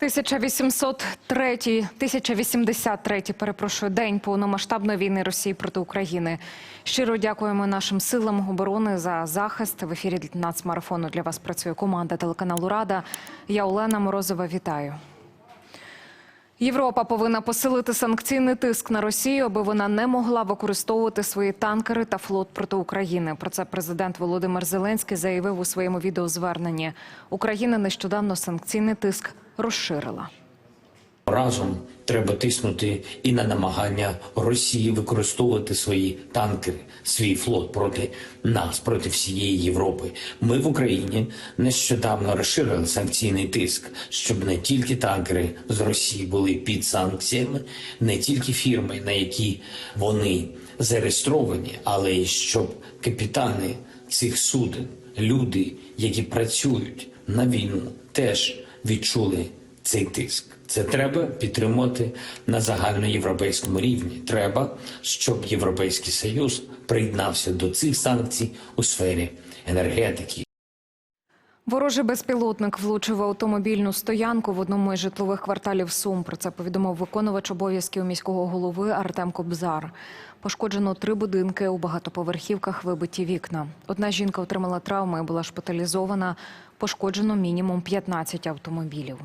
1803, 1083, перепрошую, день повномасштабної війни Росії проти України. Щиро дякуємо нашим силам оборони за захист. В ефірі нацмарафону для вас працює команда телеканалу Рада. Я Олена Морозова. Вітаю. Європа повинна посилити санкційний тиск на Росію, аби вона не могла використовувати свої танкери та флот проти України. Про це президент Володимир Зеленський заявив у своєму відеозверненні. Україна нещодавно санкційний тиск розширила. Разом треба тиснути і на намагання Росії використовувати свої танкери, свій флот проти нас, проти всієї Європи. Ми в Україні нещодавно розширили санкційний тиск, щоб не тільки танкери з Росії були під санкціями, не тільки фірми, на які вони зареєстровані, але й щоб капітани цих суден, люди, які працюють на війну, теж відчули цей тиск. Це треба підтримувати на загальноєвропейському рівні. Треба, щоб Європейський Союз приєднався до цих санкцій у сфері енергетики. Ворожий безпілотник влучив автомобільну стоянку в одному із житлових кварталів Сум. Про це повідомив виконувач обов'язків міського голови Артем Кобзар. Пошкоджено три будинки у багатоповерхівках вибиті вікна. Одна жінка отримала травми і була шпиталізована. Пошкоджено мінімум 15 автомобілів.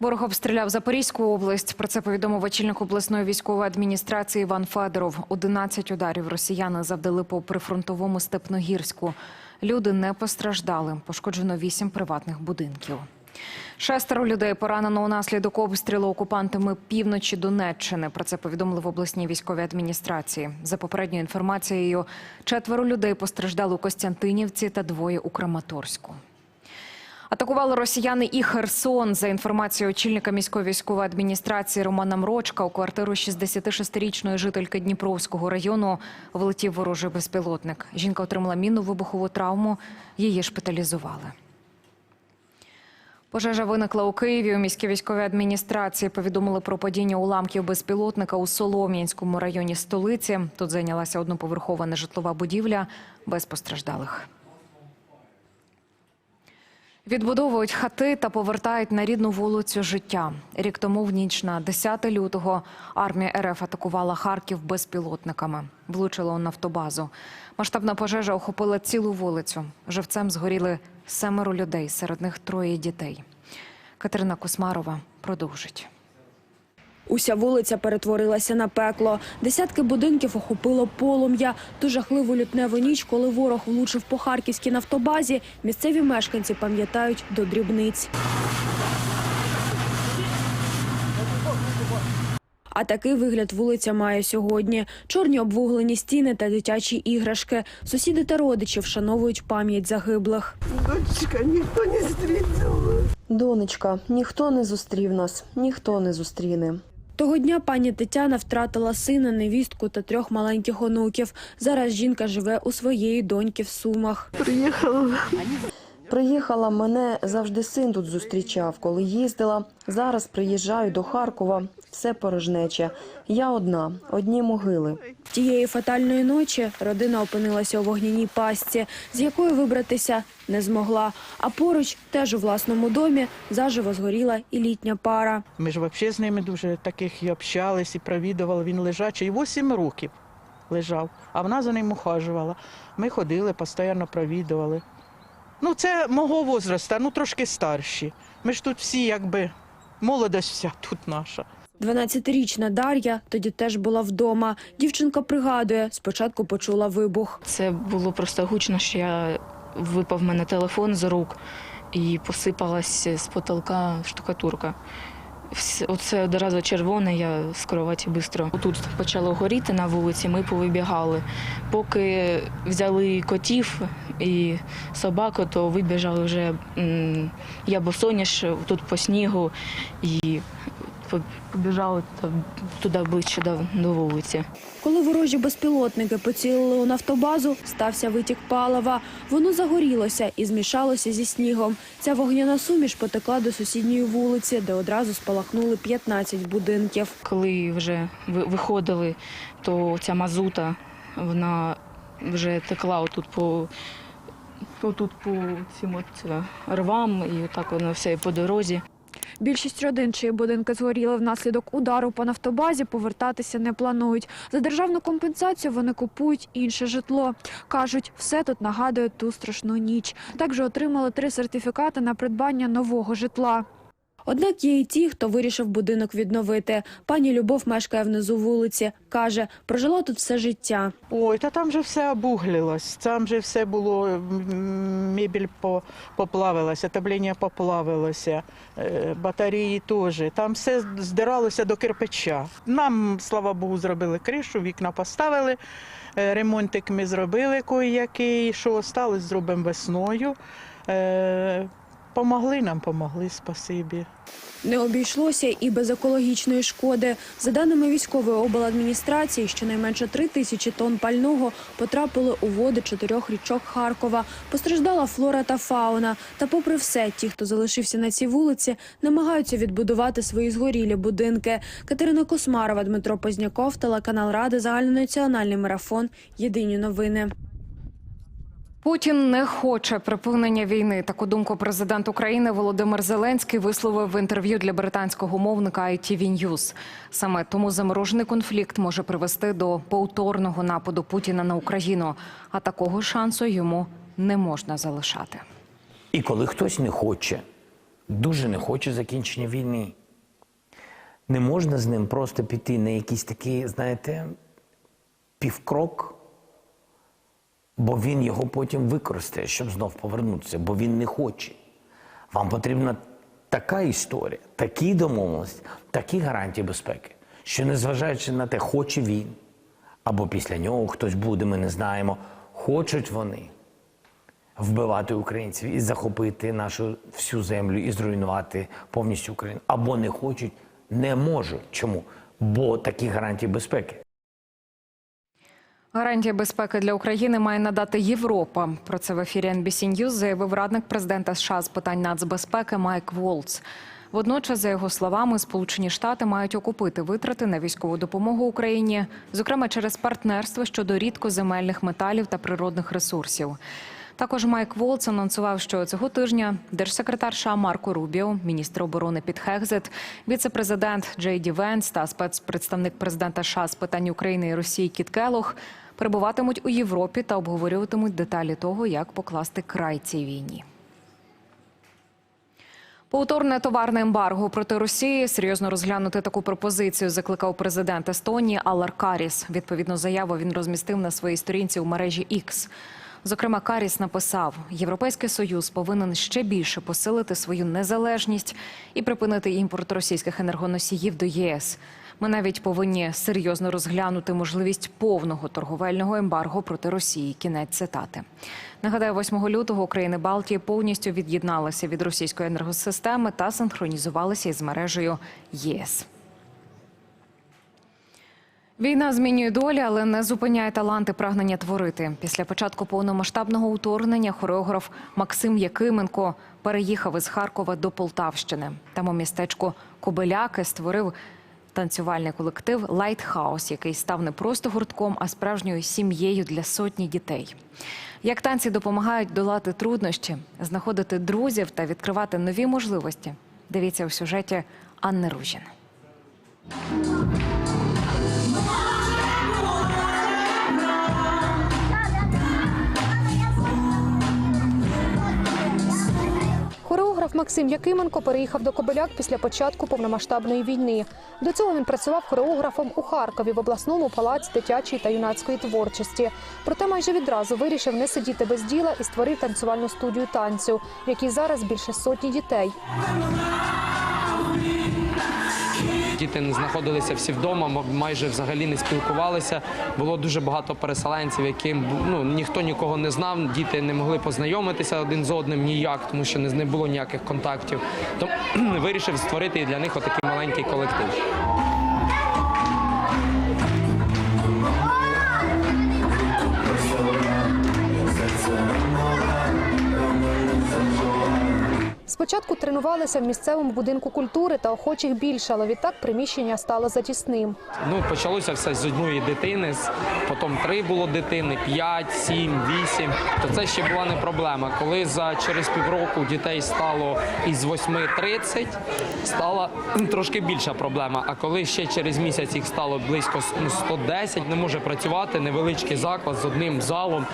Ворог обстріляв Запорізьку область. Про це повідомив очільник обласної військової адміністрації Іван Федоров. 11 ударів росіяни завдали по прифронтовому Степногірську. Люди не постраждали. Пошкоджено 8 приватних будинків. Шестеро людей поранено унаслідок обстрілу окупантами півночі Донеччини. Про це повідомили в обласній військовій адміністрації. За попередньою інформацією, четверо людей постраждали у Костянтинівці та двоє у Краматорську. Атакували росіяни і Херсон. За інформацією очільника міської військової адміністрації Романа Мрочка, у квартиру 66-річної жительки Дніпровського району влетів ворожий безпілотник. Жінка отримала мінну вибухову травму. Її шпиталізували. Пожежа виникла у Києві. У міській військовій адміністрації повідомили про падіння уламків безпілотника у Солом'янському районі столиці. Тут зайнялася одноповерхова нежитлова будівля без постраждалих. Відбудовують хати та повертають на рідну вулицю життя. Рік тому в ніч на 10 лютого армія РФ атакувала Харків безпілотниками. Влучила у нафтобазу. Масштабна пожежа охопила цілу вулицю. Живцем згоріли семеро людей, серед них троє дітей. Катерина Космарова продовжить. Уся вулиця перетворилася на пекло. Десятки будинків охопило полум'я. Ту жахливу лютневу ніч, коли ворог влучив по харківській нафтобазі, місцеві мешканці пам'ятають до дрібниць. А такий вигляд вулиця має сьогодні. Чорні обвуглені стіни та дитячі іграшки. Сусіди та родичі вшановують пам'ять загиблих. Дочка, ніхто не стріляв. Донечка, ніхто не зустрів нас, ніхто не зустріне. Того дня пані Тетяна втратила сина, невістку та трьох маленьких онуків. Зараз жінка живе у своєї доньки в Сумах. Приїхала. Приїхала, мене завжди син тут зустрічав, коли їздила. Зараз приїжджаю до Харкова, все порожнече. Я одна, одні могили. Тієї фатальної ночі родина опинилася у вогняній пастці, з якої вибратися не змогла. А поруч, теж у власному домі, заживо згоріла і літня пара. Ми ж взагалі з ними дуже таких і общались, і провідували. Він лежачий. Вісім років лежав, а вона за ним ухажувала. Ми ходили, постійно провідували. Ну, це мого возрасту, ну трошки старші. Ми ж тут всі, якби, молодость вся тут наша. 12-річна Дар'я тоді теж була вдома. Дівчинка пригадує, спочатку почула вибух. Це було просто гучно, що я випав в мене телефон з рук і посипалась з потолка штукатурка. Оце одразу червоне, я з кроваті швидко. Тут почало горіти на вулиці, ми повибігали. Поки взяли котів і собаку, то вибіжали вже я босоніж тут по снігу і по- побіжали туди ближче до, до вулиці. Коли ворожі безпілотники поцілили у нафтобазу, стався витік палива. Воно загорілося і змішалося зі снігом. Ця вогняна суміш потекла до сусідньої вулиці, де одразу спалахнули 15 будинків. Коли вже виходили, то ця мазута вона вже текла отут по, отут по цим от е, рвам, і так воно все по дорозі. Більшість родин, чиї будинки згоріли внаслідок удару по нафтобазі, повертатися не планують. За державну компенсацію вони купують інше житло. Кажуть, все тут нагадує ту страшну ніч. Також отримали три сертифікати на придбання нового житла. Однак є і ті, хто вирішив будинок відновити. Пані Любов мешкає внизу вулиці. Каже, прожила тут все життя. Ой, та там же все обуглилось, там же все було, мебель по- поплавилася, отоплення поплавилося, е, батареї теж. Там все здиралося до кирпича. Нам, слава Богу, зробили кришу, вікна поставили, е, ремонтик ми зробили кої-який, що осталось, зробимо весною. Помогли нам, помогли, спасибі. Не обійшлося і без екологічної шкоди. За даними військової обладміністрації, щонайменше три тисячі тонн пального потрапили у води чотирьох річок Харкова. Постраждала флора та фауна. Та, попри все, ті, хто залишився на цій вулиці, намагаються відбудувати свої згорілі будинки. Катерина Космарова, Дмитро Позняков, телеканал Ради, загальнонаціональний марафон. Єдині новини. Путін не хоче припинення війни. Таку думку президент України Володимир Зеленський висловив в інтерв'ю для британського мовника ITV News. Саме тому заморожений конфлікт може привести до повторного нападу Путіна на Україну. А такого шансу йому не можна залишати. І коли хтось не хоче, дуже не хоче закінчення війни, не можна з ним просто піти на якийсь такий, знаєте, півкрок, бо він його потім використає, щоб знов повернутися, бо він не хоче. Вам потрібна така історія, такі домовленості, такі гарантії безпеки, що незважаючи на те, хоче він, або після нього хтось буде, ми не знаємо, хочуть вони вбивати українців і захопити нашу всю землю і зруйнувати повністю Україну. Або не хочуть, не можуть. Чому? Бо такі гарантії безпеки. Гарантії безпеки для України має надати Європа. Про це в ефірі NBC News заявив радник президента США з питань нацбезпеки Майк Волц. Водночас, за його словами, Сполучені Штати мають окупити витрати на військову допомогу Україні, зокрема через партнерство щодо рідкоземельних металів та природних ресурсів. Також Майк Волц анонсував, що цього тижня держсекретар США Марко Рубіо, міністр оборони Піт Хегзет, віце-президент Джей Ді Венс та спецпредставник президента США з питань України і Росії Кіт Келох перебуватимуть у Європі та обговорюватимуть деталі того, як покласти край цій війні. Повторне товарне ембарго проти Росії серйозно розглянути таку пропозицію закликав президент Естонії Алар Каріс. Відповідну заяву він розмістив на своїй сторінці у мережі X. Зокрема, Каріс написав: Європейський союз повинен ще більше посилити свою незалежність і припинити імпорт російських енергоносіїв до ЄС. Ми навіть повинні серйозно розглянути можливість повного торговельного ембарго проти Росії. Кінець цитати. Нагадаю, 8 лютого країни Балтії повністю від'єдналися від російської енергосистеми та синхронізувалися із мережею ЄС. Війна змінює долі, але не зупиняє таланти прагнення творити. Після початку повномасштабного вторгнення хореограф Максим Якименко переїхав із Харкова до Полтавщини. Там у містечку Кобиляки створив танцювальний колектив Лайтхаус, який став не просто гуртком, а справжньою сім'єю для сотні дітей. Як танці допомагають долати труднощі, знаходити друзів та відкривати нові можливості. Дивіться у сюжеті Анни Ружін. Хореограф Максим Якименко переїхав до Кобиляк після початку повномасштабної війни. До цього він працював хореографом у Харкові в обласному палаці дитячої та юнацької творчості. Проте майже відразу вирішив не сидіти без діла і створив танцювальну студію танцю, в якій зараз більше сотні дітей. Діти не знаходилися всі вдома, майже взагалі не спілкувалися. Було дуже багато переселенців, яким ну, ніхто нікого не знав, діти не могли познайомитися один з одним ніяк, тому що не було ніяких контактів. Тому вирішив створити для них отакий маленький колектив. Спочатку тренувалися в місцевому будинку культури та охочих більше, але відтак приміщення стало затісним. Ну, почалося все з одної дитини, потім три було дитини, п'ять, сім, вісім. То це ще була не проблема. Коли за через півроку дітей стало із 8.30, стала трошки більша проблема. А коли ще через місяць їх стало близько ну, 110, не може працювати невеличкий заклад з одним залом,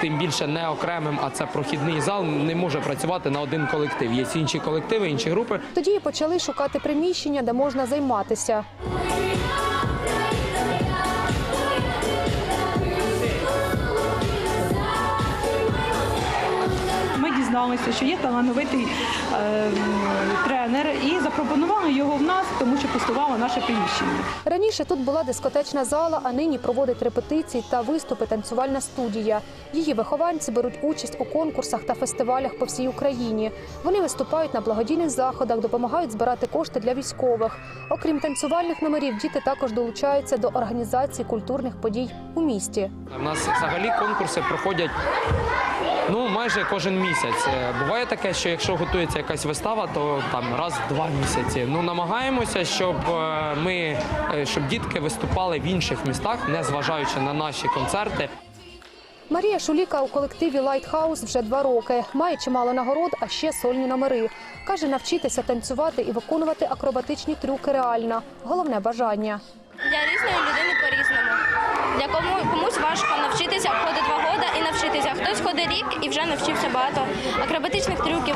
тим більше не окремим, а це прохідний зал, не може працювати на один колектив. Є інші колективи, інші групи. Тоді і почали шукати приміщення, де можна займатися. Ми дізналися, що є талановитий тренер, і запропонували його в нас, тому що пустувало наше приміщення. Раніше тут була дискотечна зала, а нині проводить репетиції та виступи танцювальна студія. Її вихованці беруть участь у конкурсах та фестивалях по всій Україні. Вони виступають на благодійних заходах, допомагають збирати кошти для військових. Окрім танцювальних номерів, діти також долучаються до організації культурних подій у місті. У нас взагалі конкурси проходять ну майже кожен місяць. Е, Буває таке, що якщо готується якась вистава, то там раз в два місяці. Ну намагаємося, щоб е, ми е, щоб дітки виступали в інших містах, не зважаючи на наші концерти. Марія Шуліка у колективі Лайтхаус вже два роки. Має чимало нагород, а ще сольні номери. Каже, навчитися танцювати і виконувати акробатичні трюки реально. Головне бажання. Для різної людини по-різному. Для кому комусь важко навчитися входить два роки і Хтось ходить рік і вже навчився багато акробатичних трюків.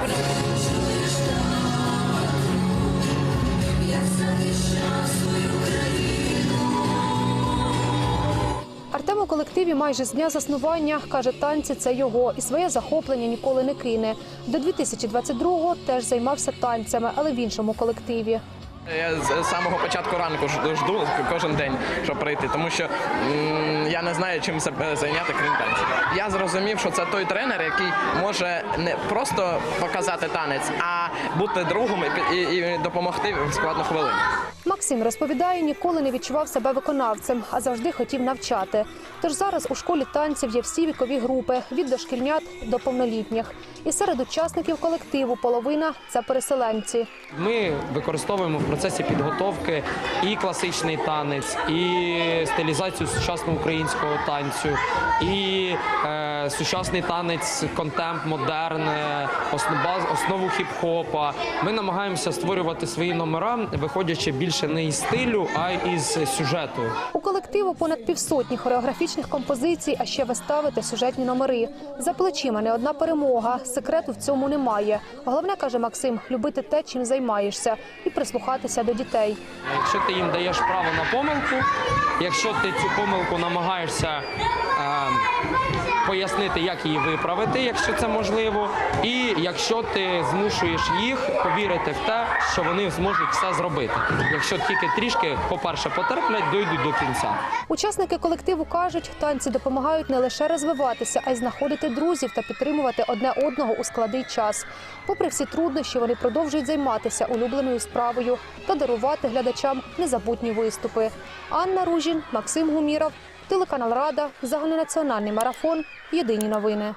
Артем у колективі майже з дня заснування каже, танці це його, і своє захоплення ніколи не кине. До 2022-го теж займався танцями, але в іншому колективі. Я з самого початку ранку жду, кожен день, щоб прийти, тому що я не знаю, чим себе зайняти, крім танців. Я зрозумів, що це той тренер, який може не просто показати танець, а бути другом і, і, і допомогти в складну хвилину. Максим розповідає, ніколи не відчував себе виконавцем, а завжди хотів навчати. Тож зараз у школі танців є всі вікові групи від дошкільнят до повнолітніх. І серед учасників колективу половина це переселенці. Ми використовуємо в процесі підготовки і класичний танець, і стилізацію сучасного українського танцю, і е, сучасний танець, контемп, модерн, основу хіп-хопа. Ми намагаємося створювати свої номера, виходячи більше не із стилю, а й із сюжету. У колективу понад півсотні хореографічних композицій, а ще вистави та сюжетні номери. За плечима не одна перемога. Секрету в цьому немає. Головне каже Максим любити те, чим займаєшся, і прислухатися до дітей. Якщо ти їм даєш право на помилку, якщо ти цю помилку намагаєшся е, пояснити, як її виправити, якщо це можливо, і якщо ти змушуєш їх повірити в те, що вони зможуть все зробити, якщо тільки трішки, по-перше, потерплять, дойдуть до кінця. Учасники колективу кажуть, танці допомагають не лише розвиватися, а й знаходити друзів та підтримувати одне одного у складний час. Попри всі труднощі, вони продовжують займатися улюбленою справою та дарувати глядачам незабутні виступи. Анна Ружін, Максим Гуміров, телеканал Рада, загальнонаціональний марафон. Єдині новини.